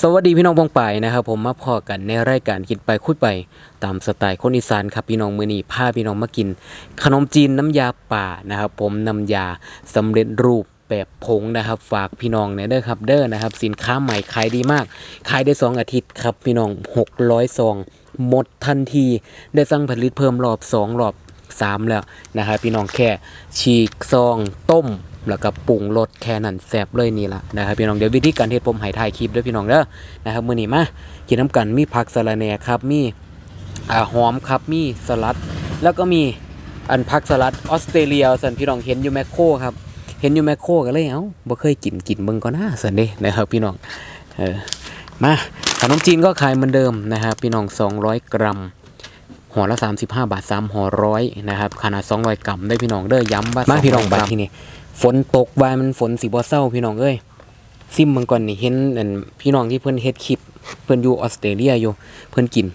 สวัสดีพี่น้องปองป่ายนะครับ ผมมาพอกันในรายการกินไปคุยไป ตามสไตล์คนอีสานครับพี่น้องมือนี้พาพี่น้องมากิน ขนมจีนน้ำยาป่านะครับ ผมน้ำยาสำเร็จรูปแบบผงนะครับ ฝากพี่น้องเนี่ยเด้อครับเด้อนะครับ สินค้าใหม่ขายดีมากขายได้ 2 อาทิตย์ครับพี่น้อง 600ซองหมดทันทีได้สั่งผลิตเพิ่มรอบ 2 รอบ 3 แล้วนะครับพี่น้องแค่ฉีกซองต้ม แล้วก็ปรุงรสแค่นั้นแซ่บเลยนี่ละนะครับพี่น้องเดี๋ยววิธีการเฮ็ดผมห้ถ่ายคลิปด้วยพี่น้องเด้อนะครับมื้อนี้มากินน้ำกันมีผักสะระแหน่ครับมีอ่าหอมครับมีสลัด แล้วก็มีอันผักสลัดออสเตรเลียสันพี่น้องเห็นอยู่แมคโครครับเห็นอยู่แมคโครก็เลยเอ้าบ่เคยกินกินเบิ่งก็น่าสันเด้นะครับพี่น้องเออมาขนมจีนก็ขายเหมือนเดิมนะครับพี่น้อง 200 กรัมห่อละ 35 บาท3ห่อร้อยนะครับขนาด200 กรัมได้พี่น้องเด้อย้ำว่ามาพี่น้องบัดที่นี่ ฝนตกวายมันฝนสิบ่เศร้าพี่น้องเอ้ยซิมเมืองก่อนนี่เห็นอันพี่น้องที่เพิ่นเฮ็ดคลิป เพิ่นอยู่ออสเตรเลียอยู่ เพิ่นกิน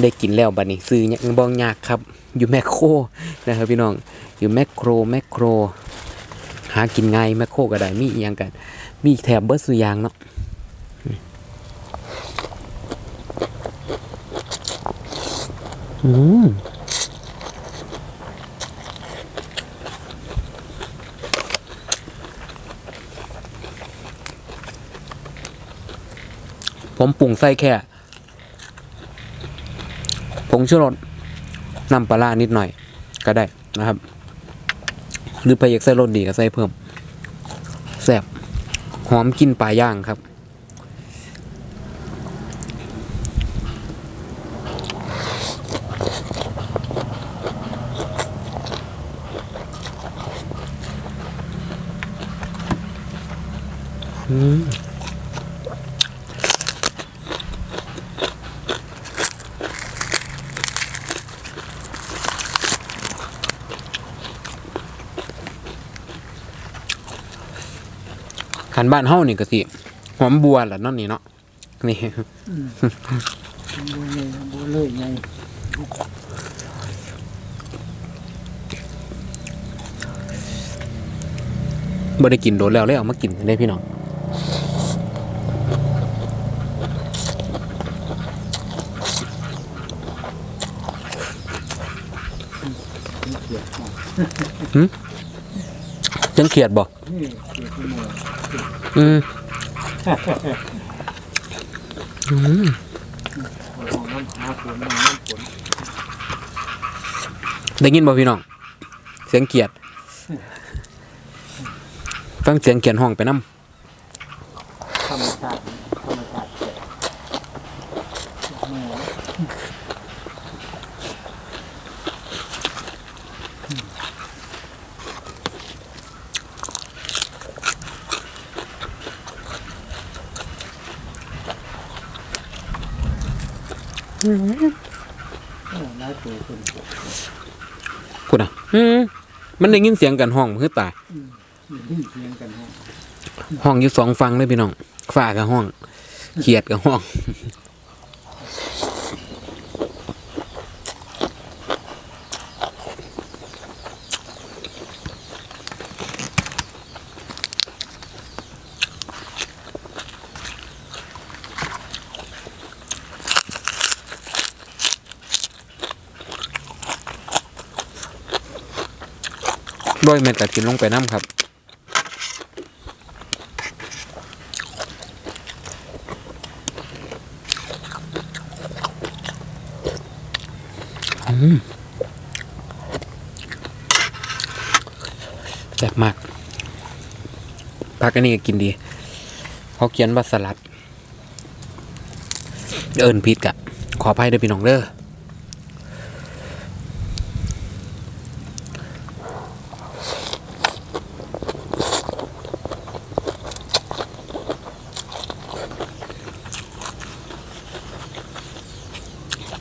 ได้กินแล้วบัดนี้ซื้อยังบ่ยากครับ อยู่แมคโครนะครับพี่น้องอยู่แมคโครแมคโคร หากินง่ายแมคโครก็ได้มีอีหยังกัน มีแถบเบิดสุอยางเนาะอืม ผมปรุงใส่แค่ผงชูรสน้ำปลาร้านิดหน่อยก็ได้นะครับ หรือไปอยากใส่รสดีก็ใส่เพิ่มแซ่บหอมกลินปลาย่างครับ ขันบ้านเฮานี่ก็สิหอมบัวแหละเนั่นนี่เนาะนี่บัวเลยบัวเลยไงบ่ได้กินโดนแล้วเลยเอามากินได้พี่น้องหืม จังเขียดบ่อืมอืมลองน้ำหาฝนลองน้ำฝนได้ยินบ่พี่น้อง เสียงเขียด ฟังเสียงเขียนห้องไปนำ ธรรมชาติธรรมชาติเกิดแม่ โอ้น่าตัวคนคุณอะอืมมันได้ยินเสียงกันห้องมันคือตายได้ยินเสียงกันฮะห้องอยู่สองฟังเลยพี่น้องฝ้ากับห้องเขียดกับห้อง ด้วยเม็ดกระกินลงไปน้ำครับแซ่บมากผักอันนี้ก็กินดี เขาเขียนว่าสลัด เอิญพิษกะ ขออภัยเด้อพี่น้องเด้อ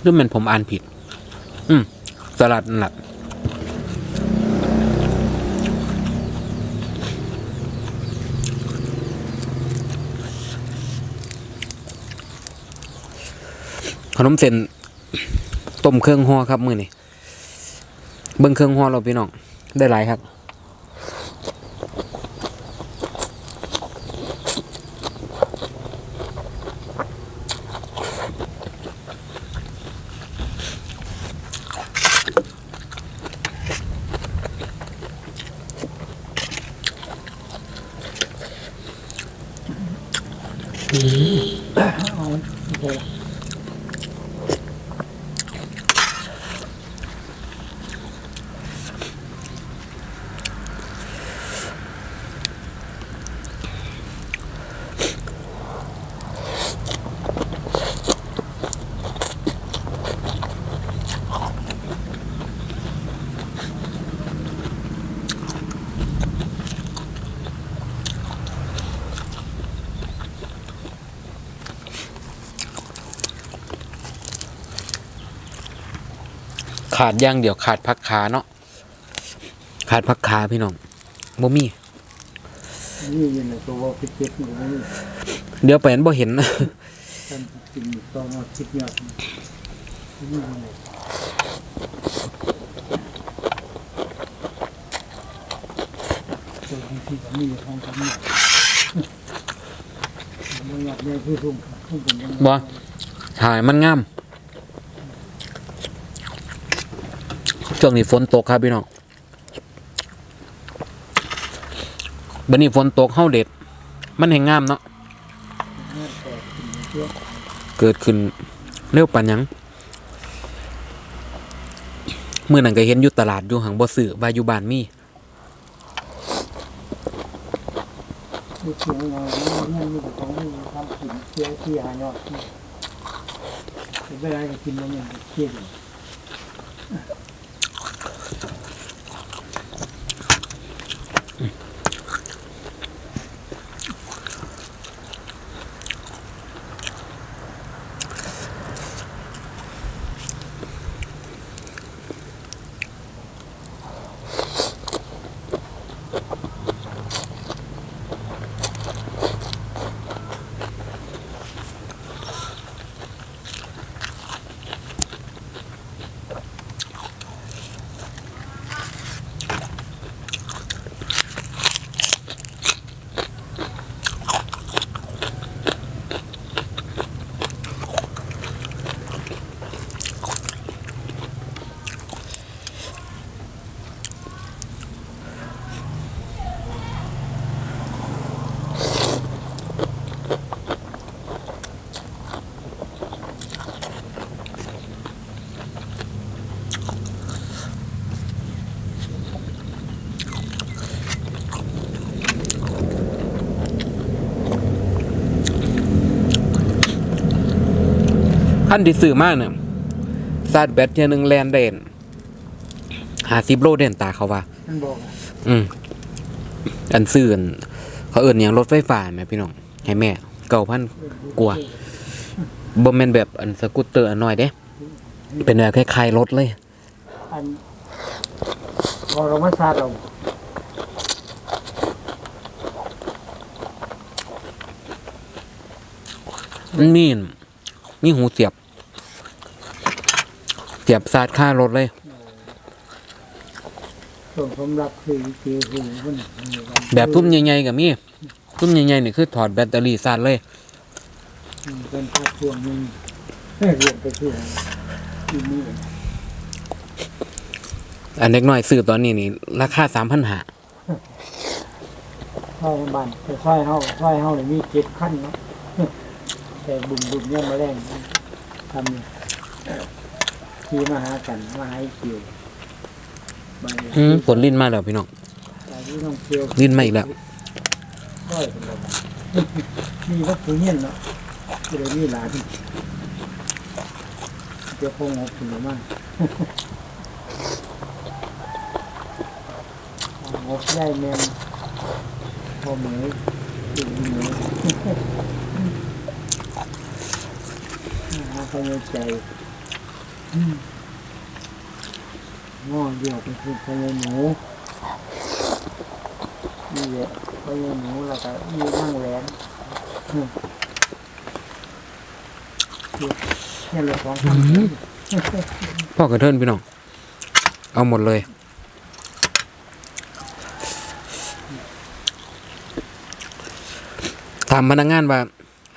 รือมันผมอ่านผิด อืม สลัดนั่นแหละขนมเส้นต้มเครื่องห่อครับมือนี่เบิ้งเครื่องห่อเราพี่น้องได้หลายครับ ขาดย่างเดี๋ยวขาดพักขาเนาะขาดพักขาพี่น้องบ่มีเดี๋ยวแปนบ่เห็นนะบ่ถ่ายมันงาม ช่วงนี้ฝนตกครับพี่น้องบัดนี้ฝนตกเฮาเด็ด มันแห่งงามเนาะเกิดขึ้นเร็วปานยังเมื้อนั้นก็เห็นอยู่ตลาดอยู่หังบ่ซื้อว่าอยู่บ้านมี ของมีทำกินเชียที่หายอดเวลาจะกินมันยังเครียดอยู่ขั้นที่ซื้อมาเนี่ยซาดแบตเทียหนึงแลนเด่น50โลเด่นตาเขาว่า มันบอกอะอืมอันซื้ออันเขาเอิ้นหยังรถไฟฟ้าแหม่พี่น้อง ให้แม่เก้าพันกว่าบ่แม่นแบบอันสกูตเตอร์อันน้อยเด้ เป็นแบบคล้ายๆรถเลย อันพอเรามาซาเรามันมีน มีหูเสียบ เสียบซาดค่ารถเลยส่วนผมรับคือเกี่ยวหูมันแบบทุ่มใหญ่ๆกับมีทุ่มใหญ่ๆนี่คือถอดแบตเตอรี่ซาดเลยเป็นภาพช่วงหนึงให้รวมไปช่วงที่นี่อันเล็กน้อยซื้อตอนนี้นี่ราคาสามพันหาซอยบ้านแต่ซอยเฮาซอยเฮาเนี่ยมีเจ็ดขั้นเนาะ แต่บุ่มบุ่มเนี่ยมาแรงทำเนี่ยขี่มาหากันมาหาไอ้เกี่ยวบ้านเนี่ยอืมผลลิ้นมาแล้วพี่น้องไปที่น้องเกี่ยวลิ้นมาอีกแล้วซอยเป็นแบบมีวัตถุเงี้ยเนาะก็เลยมีหลานเจ้าคงหกถึงมากงบได้แมนพอเหมือนถึงเหมือ นหาใจอืมง้อเดียวไปคือไปในหนูนี่แหละไปในหนูแล้วก็มีนั่งแหวนอืมนี่แหละของพ่อกระเทินพี่น้อง เอาหมดเลยถามพนักงานว่า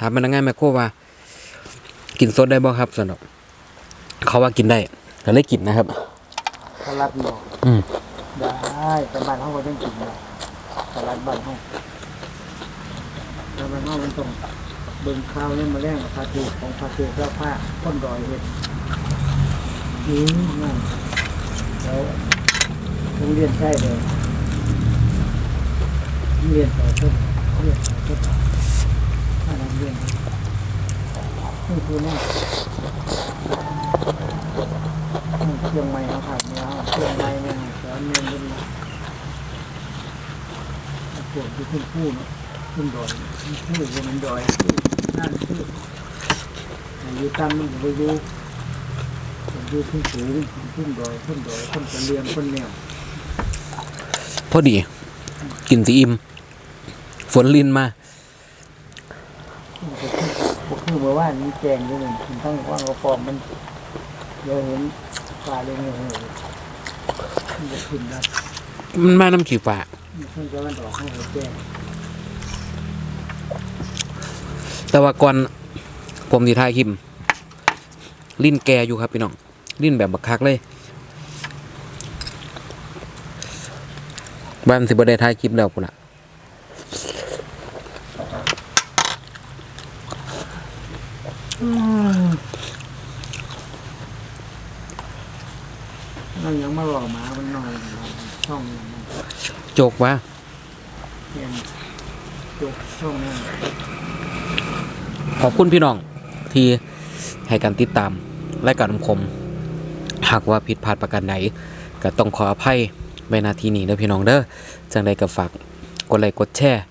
ถามพนักงานแมคโครว่า กินสดได้บ่ครับสนอกเขาว่ากินได้ก็เลยกินนะครับสลัดหน่ออืมได้แต่บ้านเขาก็ต้องกินได้สลัดบ้านเขาแต่บ้านเขามันต้องเบิ่งข้าวเนี่ยมาแรงกับพาเทศของพาเทศแล้วผ้าต้นดอยเห็ดนี่นั่นแล้วโรงเรียนใช่เลยโรงเรียนต่อต้นเรียนต่อต้นถ้านักเรียน นี่คือแน่เชียงใหม่เขาขาดเนี่ยเชียงใหม่เนี่ยสอนเรียนเป็นพวกที่ขึ้นพูดขึ้นดอยขึ้นพูดมันดอยนั่นคืออยู่ตามมันไปอยู่อยู่ขึ้นสูงขึ้นดอยขึ้นดอยขึ้นจะเรียนขึ้นแนวพอดี กินสีอิ่มฝนลินมา คือเมื่อวานนี้แจงอยู่หนึ่งมันต้งว่างกระปอมมันเดี๋ยวเห็นปลาเลยโอ้โหมันจะขึ้นแล้วมันมาน้ำขีฟ้ามันจะมันออกให้หัวแจ้งแต่ว่าก่อนผมที่ถ่ายคลิปลิ้นแกอยู่ครับพี่น้อง ลิ้นแบบบักคักเลยบ้านสิบ่ได้ถ่ายคลิปแล้วพุ่นน่ะ นั่นยังมาหล่อหมามันหน่อยช่องนั้น โจกว่าเรียนจบช่องนั้นขอบคุณพี่น้องที่ให้การติดตามรายการของผมหากว่าผิดพลาดประการใดก็ต้องขออภัยไว้นาทีนี้เด้อพี่น้องเด้อจังใดก็ฝากกดไลค์กดแชร์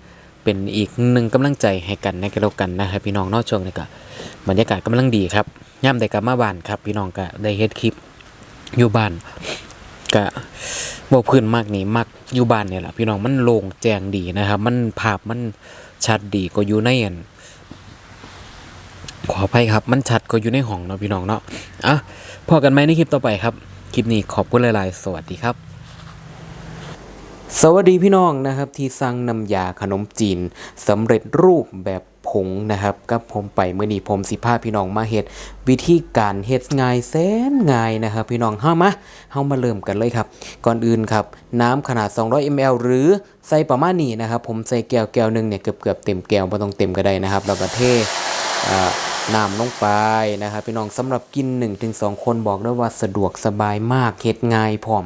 เป็นอีกหนึ่งกำลังใจให้กันในกันแล้วกันนะครับพี่น้องนอกช่วงนี้ก็บรรยากาศกำลังดีครับย่ำได้กลับมาบ้านครับ พี่น้องก็ได้เฮ็ดคลิปอยู่บ้าน ก็บ่พื้นมากนี่มักอยู่บ้านเนี่ยแหละพี่น้องมันโล่งแจ้งดีนะครับ มันภาพมันชัดดีก็อยู่ในอันขออภัยครับ มันชัดก็อยู่ในห้องเนาะพี่น้องเนาะอะพอกันไหมในคลิปต่อไปครับ คลิปนี้ขอบคุณหลายๆ สวัสดีครับ สวัสดีพี่น้องนะครับที่สั่งน้ำยาขนมจีนสำเร็จรูปแบบ ผงนะครับกับผมไปเมื่อนี้ผมสิพาพี่น้องมาเฮ็ดวิธีการเฮ็ดง่ายแสนง่ายนะครับ พี่น้องเฮามาเฮามาเริ่มกันเลยครับ ก่อนอื่นครับ น้ำขนาด 200 ml หรือใส่ประมาณนี้นะครับ ผมใส่แก้วแก้วหนึงเนี่ยเกือบเกือบเต็มแก้วบ่ต้องเต็มก็ได้นะครับแล้วก็เทน้ำลงไปนะครับพี่น้องสำหรับกิน 1-2 คนบอกได้ว่าสะดวกสบายมากเฮ็ดง่ายพร้อม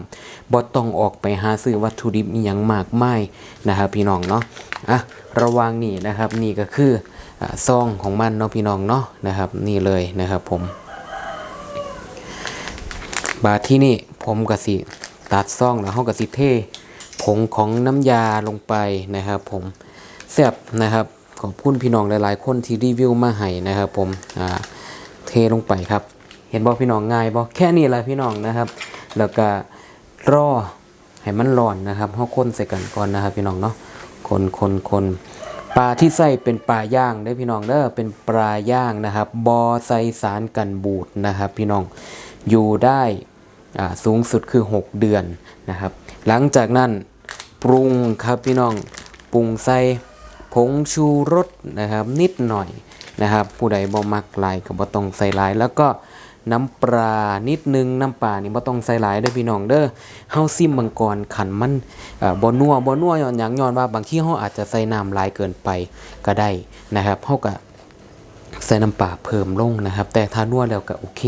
บ่ต้องออกไปหาซื้อวัตถุดิบอีหยังมากมายนะครับพี่น้องเนาะอะระวังนี่นะครับนี่ก็คือ ซองของมันเนาะพี่น้องเนาะนะครับ นี่เลยนะครับผม บาดที่นี่ผมกสิตัดซองแล้วเฮากสิเทผงของน้ำยาลงไปนะครับ ผมแซ่บนะครับขอบคุณพี่น้องหลายๆ คนที่รีวิวมาให้นะครับ ผมเทลงไปครับ เห็นบอกพี่น้องง่ายบอกแค่นี้แหละพี่น้องนะครับ แล้วก็รอให้มันร้อนนะครับเฮาคนใส่กันก่อนนะครับ พี่น้องเนาะคนคนคน ปลาที่ใส่เป็นปลาย่างเด้พี่น้องเด้อเป็นปลาย่างนะครับบอใส่สารกันบูดนะครับ พี่น้องอยู่ได้สูงสุดคือ 6 เดือนนะครับ หลังจากนั้นปรุงครับพี่น้องปรุงใส่ผงชูรสนะครับนิดหน่อยนะครับ ผู้ใดบ่มักลายก็บ่ต้องใส่ลายแล้วก็ น้ำปลานิดนึงน้ำปลานี่บ่ต้องใส่หลายเด้อพี่น้องเด้อเฮาซิมมังกรขันมันอ่อบ่นัวบ่นัวย้อนหยังย้อนว่าบางทีเฮาอาจจะใส่น้ำหลายเกินไปก็ได้นะครับเฮาก็ใส่น้ำปลาเพิ่มลงนะครับ แต่ถ้านัวแล้วก็โอเค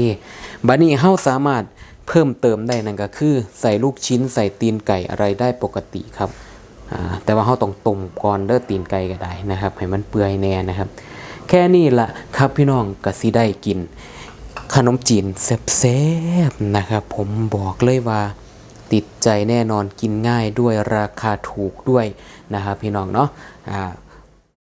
บัดนี้เฮาสามารถเพิ่มเติมได้นั่นก็คือ ใส่ลูกชิ้นใส่ตีนไก่อะไรได้ปกติครับอ่าแต่ว่าเราต้องต้มก่อนเด้อตีนไก่ก็ได้นะครับ ให้มันเปื่อยแน่นะครับ แค่นี้ละครับพี่น้องก็สิได้กิน ขนมจีนแซ่บๆนะครับ ผมบอกเลยว่าติดใจแน่นอนกินง่ายด้วยราคาถูกด้วยนะครับพี่น้องเนาะอ่า